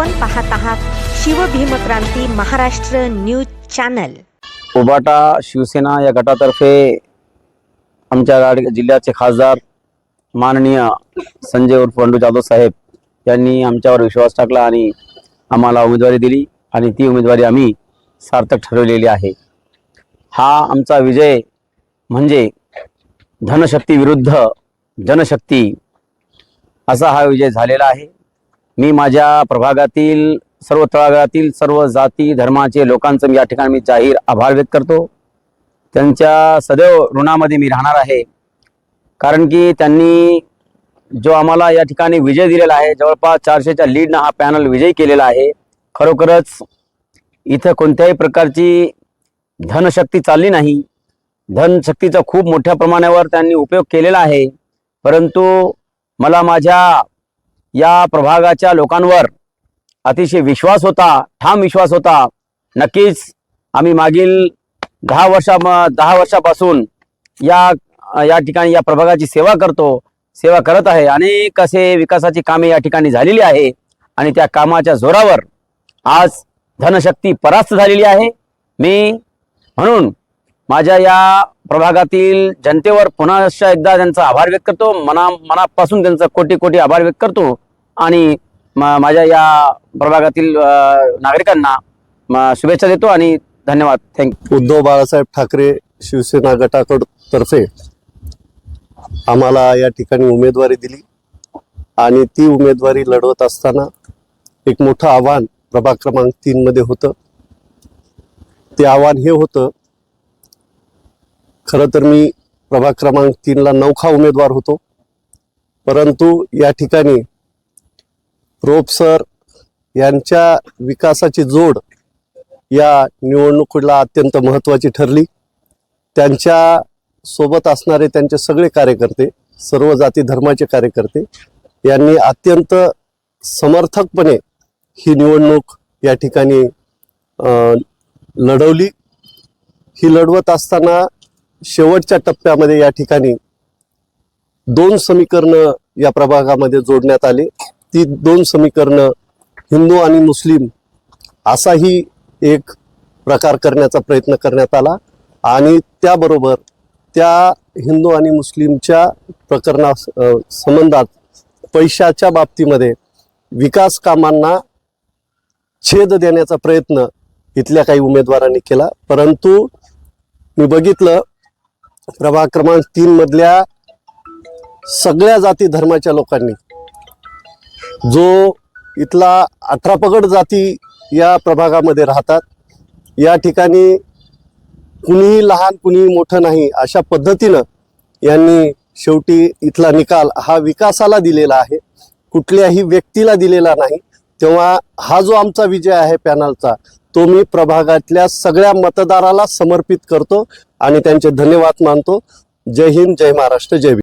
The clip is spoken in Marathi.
आपण पाहत आहात शिवभीमक्रांती महाराष्ट्र न्यूज चॅनल. उबाटा शिवसेना या गटातर्फे आमच्या जिल्ह्याचे खासदार माननीय संजय उर्फ पंडू जाधव साहेब यांनी आमच्यावर विश्वास टाकला आणि आम्हाला उमेदवारी दिली आणि ती उमेदवारी आम्ही सार्थक ठरवलेली आहे. हा आमचा विजय म्हणजे धनशक्ती विरुद्ध जनशक्ती असा हा विजय झालेला आहे. मी माझ्या प्रभागातील सर्व तळागाळातील सर्व जाती धर्माचे लोकांचं मी या ठिकाणी मी जाहीर आभार व्यक्त करतो. त्यांच्या सदैव ऋणामध्ये मी राहणार आहे. कारण की त्यांनी जो आम्हाला या ठिकाणी विजय दिलेला आहे जवळपास चारशेच्या लीडनं हा पॅनल विजयी केलेला आहे. खरोखरच इथं कोणत्याही प्रकारची धनशक्ती चालली नाही. धनशक्तीचा खूप मोठ्या प्रमाणावर त्यांनी उपयोग केलेला आहे. परंतु मला माझ्या या प्रभागाच्या लोकांवर अतिशय विश्वास होता ठाम विश्वास होता. नक्कीच आम्ही मागील दहा वर्षा दहा वर्षापासून या या ठिकाणी या प्रभागाची सेवा करतो सेवा करत आहे. अनेक असे विकासाची कामे या ठिकाणी झालेली आहे आणि त्या कामाच्या जोरावर आज धनशक्ती परास्त झालेली आहे. मी म्हणून माझ्या या प्रभागातील जनतेवर पुन्हा एकदा त्यांचा आभार व्यक्त करतो. मना मनापासून त्यांचा कोटी कोटी आभार व्यक्त करतो. आणि माझ्या या प्रभागातील नागरिकांना शुभेच्छा देतो आणि धन्यवाद. थँक्यू उद्धव बाळासाहेब ठाकरे शिवसेना गटाकड तर्फे आम्हाला या ठिकाणी उमेदवारी दिली. आणि ती उमेदवारी लढवत असताना एक मोठं आव्हान प्रभाग क्रमांक तीनमध्ये होतं. ते आव्हान हे होतं खरं तर मी प्रभाग क्रमांक तीनला नौखा उमेदवार होतो. परंतु या ठिकाणी रोप सर यांच्या विकासाची जोड या निवडणुकीला अत्यंत महत्त्वाची ठरली. त्यांच्यासोबत असणारे त्यांचे सगळे कार्यकर्ते सर्व जाती धर्माचे कार्यकर्ते यांनी अत्यंत समर्थकपणे ही निवडणूक या ठिकाणी लढवली. ही लढवत असताना शेवटच्या टप्प्यामध्ये या ठिकाणी दोन समीकरणं या प्रभागामध्ये जोडण्यात आले. ती दोन समीकरणं हिंदू आणि मुस्लिम असाही एक प्रकार करण्याचा प्रयत्न करण्यात आला आणि त्याबरोबर त्या हिंदू आणि मुस्लिमच्या प्रकरणा संबंधात पैशाच्या बाबतीमध्ये विकास कामांना छेद देण्याचा प्रयत्न इथल्या काही उमेदवारांनी केला. परंतु मी बघितलं प्रभाग क्रमांक तीन मधल्या सगळ्या जाती धर्माच्या लोकांनी जो इथला अठरा पगड जाती या प्रभागामध्ये राहतात या ठिकाणी कुणीही लहान कुणीही मोठं नाही अशा पद्धतीनं यांनी शेवटी इथला निकाल हा विकासाला दिलेला आहे. कुठल्याही व्यक्तीला दिलेला नाही. तेव्हा हा जो आमचा विजय आहे पॅनलचा तो मी प्रभागातल्या सगळ्या मतदाराला समर्पित करतो. आणि त्यांचे धन्यवाद मानतो. जय हिंद जय महाराष्ट्र जय